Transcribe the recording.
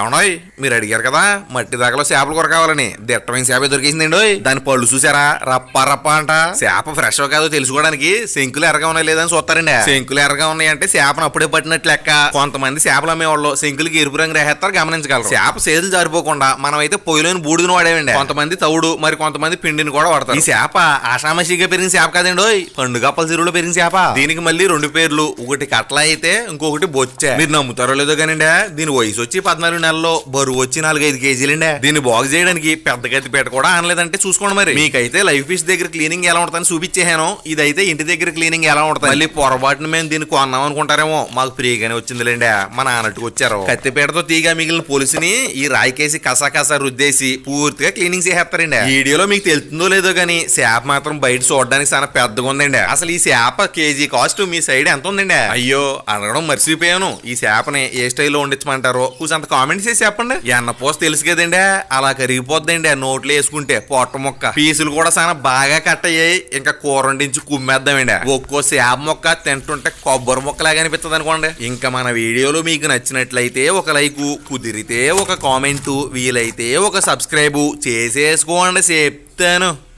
ఏమన్నాయ్? మీరు అడిగారు కదా మట్టి దాకలో చేపల కూర కావాలని దిట్టమైన చేప దొరికేసిందండి దాని పళ్ళు చూసారా? రప్ప రప్ప అంట. చేప ఫ్రెష్ కాదో తెలుసుకోవడానికి శంకులు ఎర్రగా ఉన్నాయి లేదని చూస్తారండి. శంకులు ఎర్రగా ఉన్నాయి అంటే చేపను అప్పుడే పట్టినట్లు లెక్క. కొంతమంది చేపలు అమ్మేవాళ్ళు శంకులకి ఎరుపు రంగు రేహేస్తారు గమనించగలరు. చేప సేతులు జారిపోకుండా మనం అయితే పొయ్యిలోని బూడిదని వాడేవండి. కొంతమంది తౌడు మరి కొంతమంది పిండిని కూడా వాడతారు. ఈ చేప ఆషామషిగా పెరిగిన చేప కదండి ఓయ్. పండుగ చెరువులో పెరిగిన చేప. దీనికి మళ్ళీ రెండు పేర్లు. ఒకటి కట్ల అయితే ఇంకొకటి బొచ్చే. మీరు నమ్ముతారో లేదో కానండి. దీని వయసు వచ్చి పద్నాలుగు నెలల్లో బరువు వచ్చి నాలుగైదు కేజీలండి. దీన్ని బాగు చేయడానికి పెద్ద గతి పెట్ట కూడా అనలేదంటే చూసుకోండి మరి. మీకైతే లైఫ్ ఫిష్ దగ్గర క్లీనింగ్ ఎలా ఉంటుందని చూపించేహాను ఇదైతే ఇంటి దగ్గర క్లీనింగ్ ఎలా ఉంటుంది మళ్ళీ పొరపాటున మేము దీన్ని కొన్నాం అనుకుంటారేమో. మాకు ఫ్రీగానే వచ్చిందిలేండి. మా నాన్నట్టుకు వచ్చారు. కత్తిపేటతో తీగా మిగిలిన పోలీసుని ఈ రాయికేసి కసా కసా రుద్దేసి పూర్తిగా క్లీనింగ్ చేసేస్తారండి. వీడియోలో మీకు తెలుస్తుందో లేదో కానీ చేప మాత్రం బయట చూడడానికి చాలా పెద్దగా ఉందండి. అసలు ఈ చేప కేజీ కాస్ట్ మీ సైడ్ ఎంత ఉందండి? అయ్యో అడగడం మర్చిపోయాను. ఈ చేపని ఏ స్టైల్లో వండించమంటారో? కొంచెం కామెంట్ చేసి చెప్పండి. ఎన్న పోస్ తెలుసు కదండి అలా కరిగిపోద్దండి. నోట్లో వేసుకుంటే పొట్ట మొక్క. పీసులు కూడా చాలా బాగా కట్ అయ్యాయి. ఇంకా కూర వండించి కుమ్మేద్దామండి. ఒక్కో సేప మొక్క తింటుంటే కొబ్బరి మొక్కలాగా అనిపిస్తుంది అనుకోండి. ఇంకా మన వీడియోలు మీకు నచ్చినట్లయితే ఒక లైక్ కుదిరితే ఒక కామెంట్ వీలైతే ఒక సబ్స్క్రైబ్ చేసేసుకోండి. చెప్తాను.